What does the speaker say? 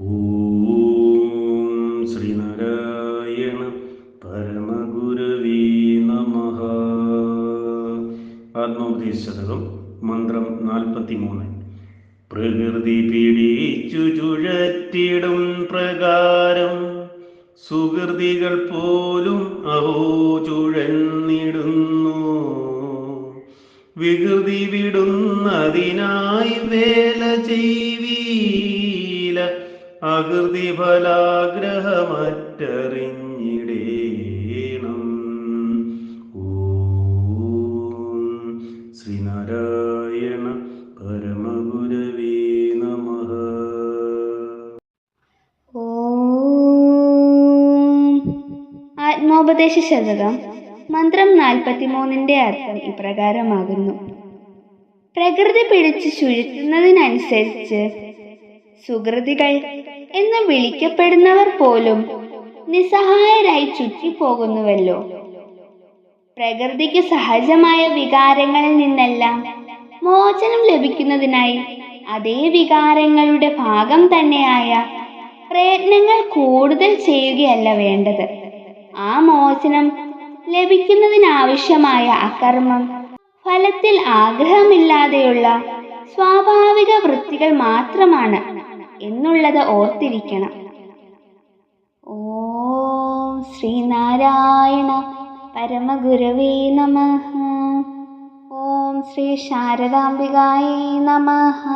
ഓം ശ്രീനാരായണ പരമഗുരവീ നമ ആത്മോപദേശതകം മന്ത്രം നാൽപ്പത്തി മൂന്ന് പ്രകൃതി പിടിച്ചു ചുഴറ്റിടും പ്രകാരം സുഹൃതികൾ പോലും അഹോ ചുഴന്നിടുന്നു. വികൃതി വിടുന്നതിനായി വേല ചെയ്വീല. അകൃതി ഫലാഗ്രഹമറ്ററിഞ്ഞിടേണം ഓം ശ്രീനാരായണ പരമഗുരവേ നമ. ആത്മോപദേശ ശതകം മന്ത്രം നാൽപ്പത്തിമൂന്നിന്റെ അർത്ഥം ഇപ്രകാരമാകുന്നു. പ്രകൃതി പിടിച്ച് ചുഴറ്റുന്നതിനനുസരിച്ച് സുഹൃതികൾ എന്ന് വിളിക്കപ്പെടുന്നവർ പോലും നിസ്സഹായരായി ചുറ്റിപ്പോകുന്നുവല്ലോ. പ്രകൃതിക്ക് സഹജമായ വികാരങ്ങളിൽ നിന്നെല്ലാം മോചനം ലഭിക്കുന്നതിനായി അതേ വികാരങ്ങളുടെ ഭാഗം തന്നെയായ പ്രയത്നങ്ങൾ കൂടുതൽ ചെയ്യുകയല്ല വേണ്ടത്. ആ മോചനം ലഭിക്കുന്നതിനാവശ്യമായ അകർമ്മം ഫലത്തിൽ ആഗ്രഹമില്ലാതെയുള്ള സ്വാഭാവിക വൃത്തികൾ മാത്രമാണ്. എന്നുള്ളത് ഓർത്തിരിക്കണം. ഓം ശ്രീനാരായണ പരമഗുരവേ നമ. ഓം ശ്രീ ശാരദാംബികായേ നമഃ.